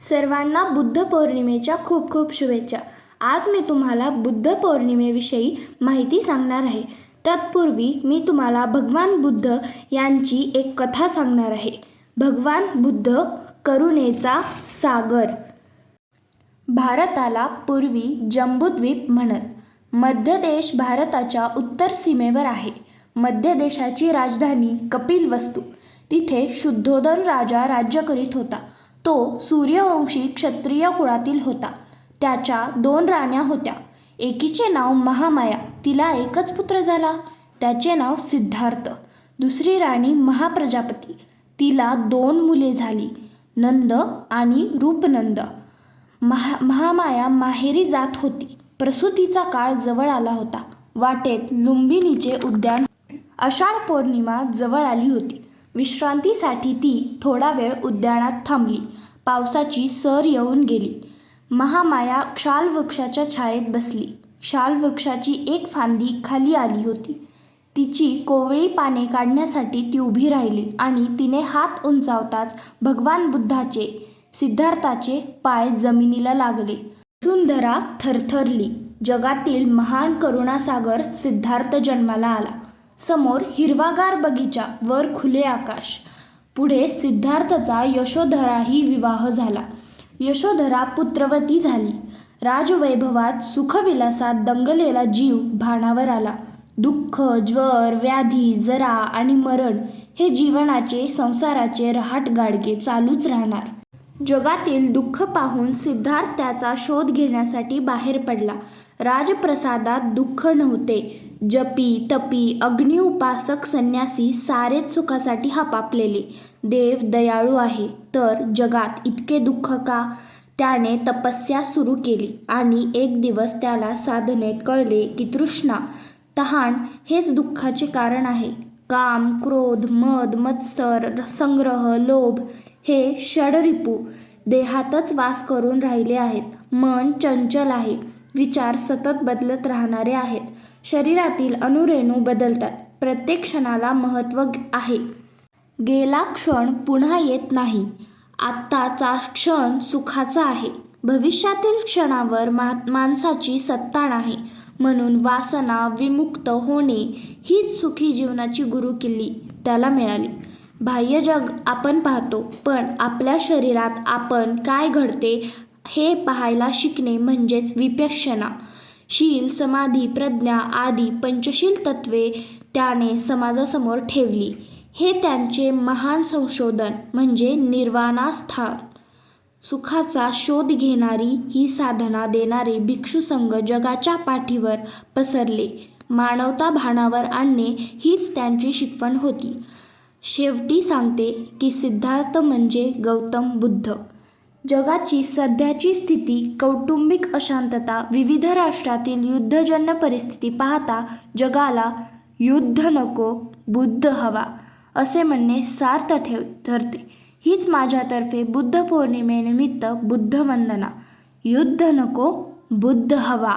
सर्वांना बुद्ध पौर्णिमेच्या खूप खूप शुभेच्छा. आज मी तुम्हाला बुद्ध पौर्णिमेविषयी माहिती सांगणार आहे. तत्पूर्वी मी तुम्हाला भगवान बुद्ध यांची एक कथा सांगणार आहे. भगवान बुद्ध करुणेचा सागर. भारताला पूर्वी जंबूद्वीप म्हणत मध्य देश भारताच्या उत्तर सीमेवर आहे. मध्य देशाची राजधानी कपिलवस्तू. तिथे शुद्धोदन राजा राज्य करीत होता. तो सूर्यवंशी क्षत्रिय कुळातील होता. त्याच्या दोन राण्या होत्या. एकीचे नाव महामाया तिला एकच पुत्र झाला. त्याचे नाव सिद्धार्थ. दुसरी राणी महाप्रजापती. तिला दोन मुले झाली नंद आणि रूपनंद. महा महामाया माहेरी जात होती. प्रसूतीचा काळ जवळ आला होता. वाटेत लुंबिनीचे उद्यान आषाढ पौर्णिमा जवळ आली होती. विश्रांतीसाठी ती थोडा वेळ उद्यानात थांबली. पावसाची सर येऊन गेली. महामाया शाल वृक्षाच्या छायेत बसली. शाल वृक्षाची एक फांदी खाली आली होती. तिची कोवळी पाने काढण्यासाठी ती उभी राहिली आणि तिने हात उंचावताच भगवान बुद्धाचे सिद्धार्थाचे पाय जमिनीला लागले. सुंदरा थरथरली. जगातील महान करुणासागर सिद्धार्थ जन्माला आला. समोर हिरवागार बगीचा वर खुले आकाश. पुढे सिद्धार्थचा यशोधराही विवाह झाला. यशोधरा पुत्रवती झाली. राजवैभवात सुखविलासात दंगलेला जीव भाणावर आला. दुःख ज्वर व्याधी जरा आणि मरण हे जीवनाचे संसाराचे रहाट गाडगे चालूच राहणार. जगातील दुःख पाहून सिद्धार्थ त्याचा शोध घेण्यासाठी बाहेर पडला. राजप्रसादात दुःख नव्हते. जपी तपी अग्निउपासक संन्यासी सारेच सुखासाठी हापापलेले. देव दयाळू आहे तर जगात इतके दुःख का? त्याने तपस्या सुरू केली आणि एक दिवस त्याला साधनेत कळले की तृष्णा तहान हेच दुःखाचे कारण आहे. काम क्रोध मद मत्सर संग्रह लोभ हे षडरिपू देहातच वास करून राहिले आहेत. मन चंचल आहे. विचार सतत बदलत राहणारे आहेत. शरीरातील अणुरेणू बदलतात. प्रत्येक क्षणाला महत्त्व आहे. गेला क्षण पुन्हा येत नाही. आत्ताचा क्षण सुखाचा आहे. भविष्यातील क्षणावर मा माणसाची सत्ता नाही. म्हणून वासना विमुक्त होणे हीच सुखी जीवनाची गुरुकिल्ली त्याला मिळाली. बाह्य जग आपण पाहतो पण आपल्या शरीरात आपण काय घडते हे पाहायला शिकणे म्हणजेच विपश्यना. शील समाधी प्रज्ञा आदी पंचशील तत्वे त्याने समाजासमोर ठेवली. हे त्यांचे महान संशोधन म्हणजे निर्वाणास्थान. सुखाचा शोध घेणारी ही साधना देणारे भिक्षुसंघ जगाच्या पाठीवर पसरले. मानवता भानावर आणणे हीच त्यांची शिकवण होती. शेवटी सांगते की सिद्धार्थ म्हणजे गौतम बुद्ध. जगाची सध्याची स्थिती कौटुंबिक अशांतता विविध राष्ट्रातील युद्धजन्य परिस्थिती पाहता जगाला युद्ध नको बुद्ध हवा असे म्हणणे सार्थ ठेव ठरते. हीच माझ्यातर्फे बुद्ध पौर्णिमेनिमित्त बुद्ध वंदना. युद्ध नको बुद्ध हवा.